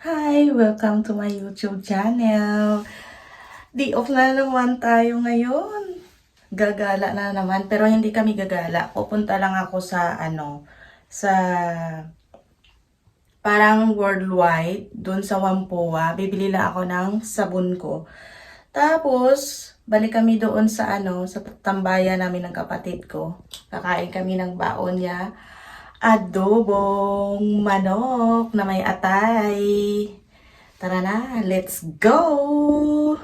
Hi! Welcome to my YouTube channel. Di off na naman tayo ngayon. Gagala na naman. Pero hindi kami gagala. Pupunta lang ako sa ano, sa parang worldwide, dun sa Wampoa. Bibili lang ako ng sabon ko. Tapos, balik kami doon sa ano, sa tambayan namin ng kapatid ko. Kakain kami ng baon niya adobong manok na may atay. Tara na, let's go!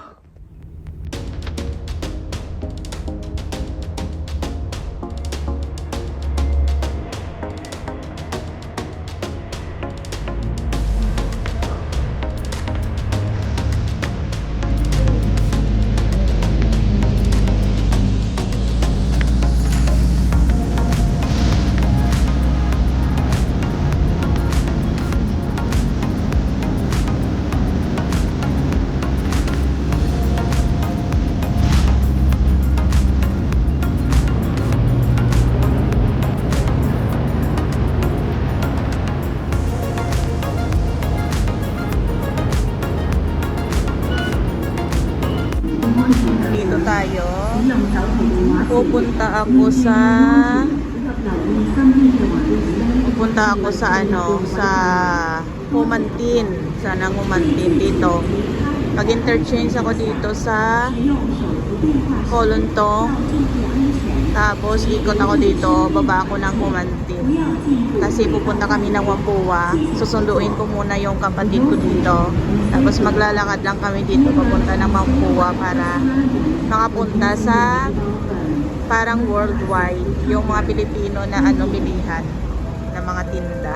Pupunta ako sa Pupunta ako sa ano, sa Humantin, sa Nangumantin dito. Pag-interchange ako dito sa Kolontong. Tapos ikot ako dito, baba ako ng Humantin. Kasi pupunta kami ng Wapua. Susunduin ko muna yung kapatid ko dito. Tapos maglalakad lang kami dito papunta ng Wapua para makapunta sa parang worldwide yung mga Pilipino na ano bilihan ng mga tinda.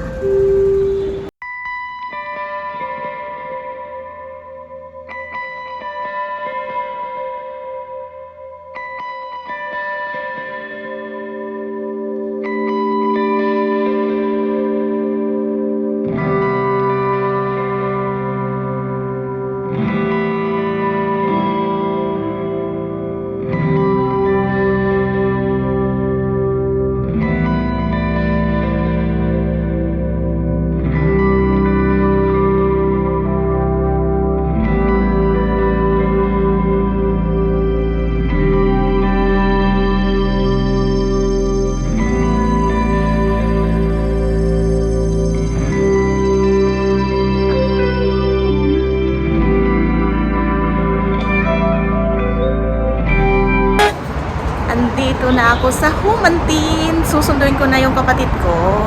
Andito na ako sa Humantin. Susunduin ko na yung kapatid ko.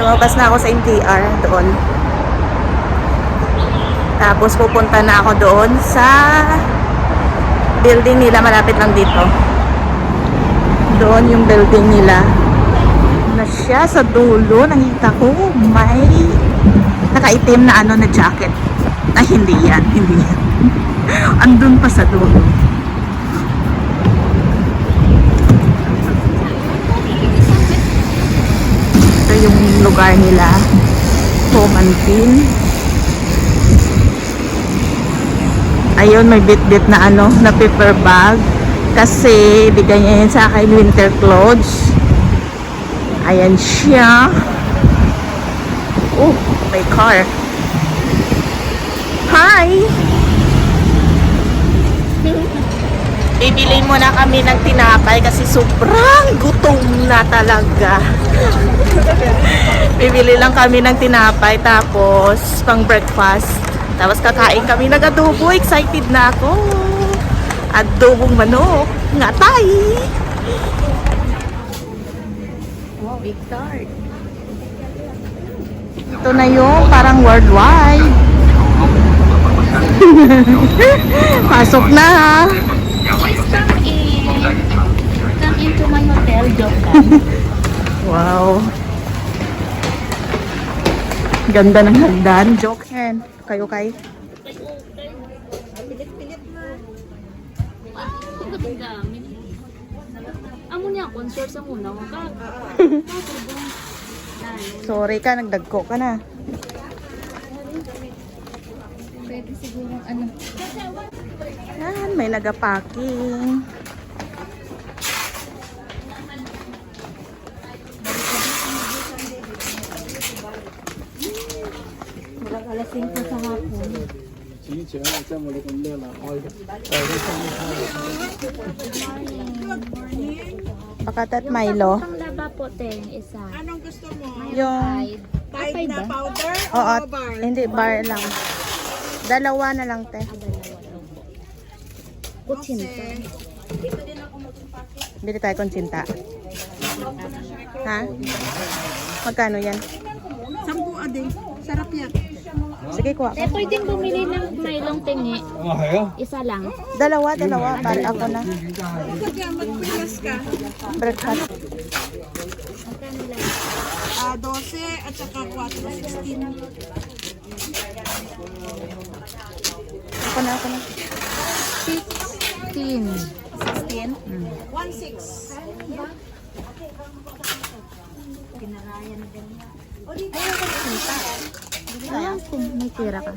Lumabas na ako sa MTR doon. Tapos pupunta na ako doon sa building nila malapit lang dito. Doon yung building nila. Na siya sa dulo, nakita ko may nakaitim na ano na jacket. Ay, hindi yan, hindi yan. Andun pa sa dulo. Ito yung lugar nila. Pumantin. Ayun, may bit-bit na ano, na paper bag. Kasi, bigay niya yan sa akin winter clothes. Ayan siya. Oh, may car. Hi! Bibili muna kami ng tinapay kasi sobrang gutom na talaga. Bibili lang kami ng tinapay tapos pang breakfast. Tapos kakain kami ng adobo. Excited na ako. Adobong manok. Ngatay! Wow, big start. Ito na yung parang worldwide. Pasok na ha. Come in. Come into my hotel, joke lang. Wow. Ganda ng hagdan. Joke hand. Kayo kay? Amo niya, concert sa muna. Wag ka. Sorry ka, nagdagko ka na. Pwede siguro ano. Yan, may nagapacking. Ka Alas 5 sa hapon. Pakatat Milo. Laba po, te, yung isa. Anong gusto mo? Yung, Tide na powder oo, o bar? hindi, bar lang. Dalawa na lang, te. Kutsinta. Bili tayo konsinta. Ha? Magkano yan? Sampu a day. Sarap yan. Sige, kuha ko. pwedeng bumili ng Milong tingi. Isa lang. Dalawa, dalawa. Para ako na. Kaya magpilas ka. Breakfast. Magkano lang? Ah, 12 at saka 4, 16. Ako na, ako na. 16. 16? Mm. 1, 6. Ayan, kung may tira ka.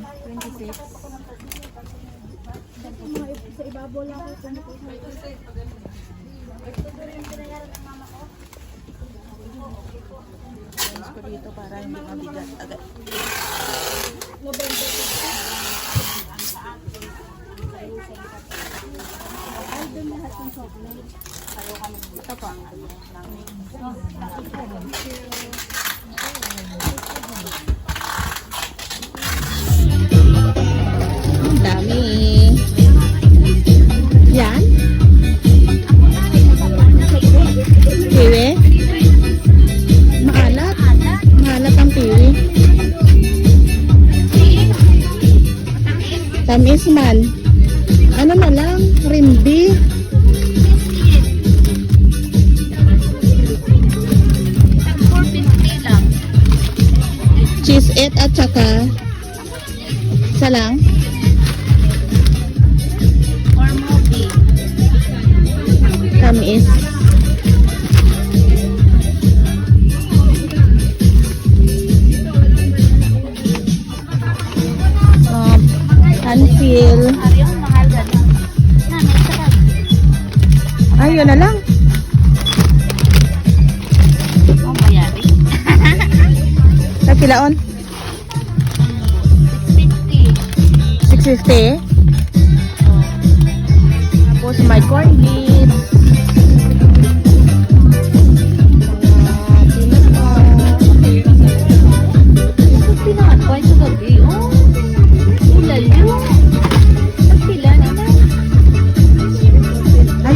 Ayos ko dito para hindi mabigat agad. Ito po. Ang Cheese it at saka isa lang. Or movie. Tamis. Um, Anfil. Ari yung mahal ka lang. Na, may sarap. Ay, yun na lang. Kapilaon? 650. 650. Tapos may corn beef. Oh. Ay.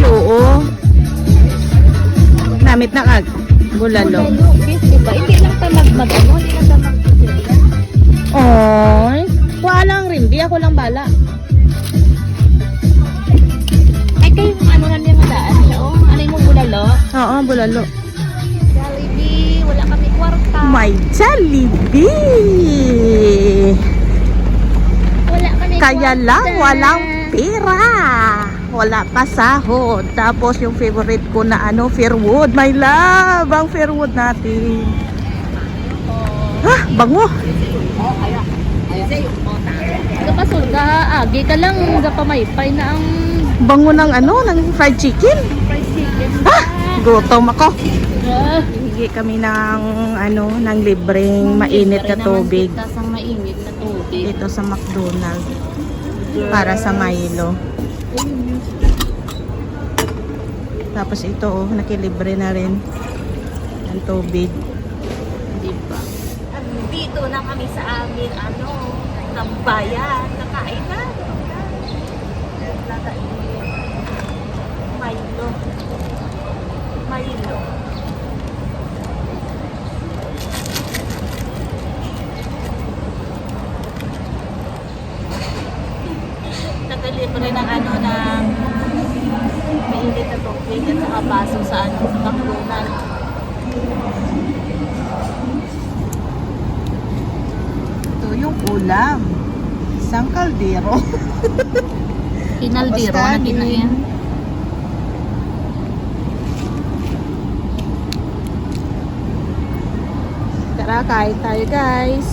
Namit na kag. Bulalo. Ulalo, beef, diba? Hindi lang ta magmag, ano? Hindi lang ta magpipila. Oy. Kuha lang rimbi. Ako lang bala. Ay, kayo ano na yung daan siya, oh. Ano yung ulalo? Oo, bulalo. Jollibee, wala kami kwarta. My Jollibee. Wala kami Kaya kwarta. lang walang pera. Wala pa sahod. Tapos yung favorite ko na ano, Fairwood. My love, ang Fairwood natin. Ah, bango. Kapasol ka, agi ka lang, gapamaypay na ang Bango ng ano, ng fried chicken. fried chicken. Ah, gutom ako. Ah, Hingi kami ng ano, ng libreng mainit na tubig ang mainit na tubig. dito sa McDonald's para sa Milo. Tapos ito oh, nakilibre na rin ng tubig. Di ba? Dito na kami sa amin, ano, ng bayan. Nakain na. Milo. Milo. Nagalibre ng ano ng mainit na tubig at saka baso sa ano sa McDonald's. Ito yung ulam. Isang kaldero. Kinaldiro Tapos na kinain. Tara, kain tayo guys.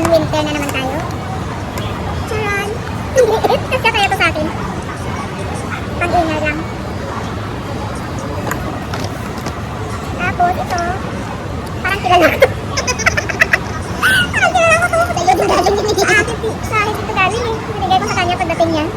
Order na naman tayo. Charan! Ang liit! Kasi kaya to sa akin. Pag-ingay lang. Tapos ito, parang kilala ko parang kilala ko to. Akin ito galing eh. Binigay ko sa kanya pagdating yan.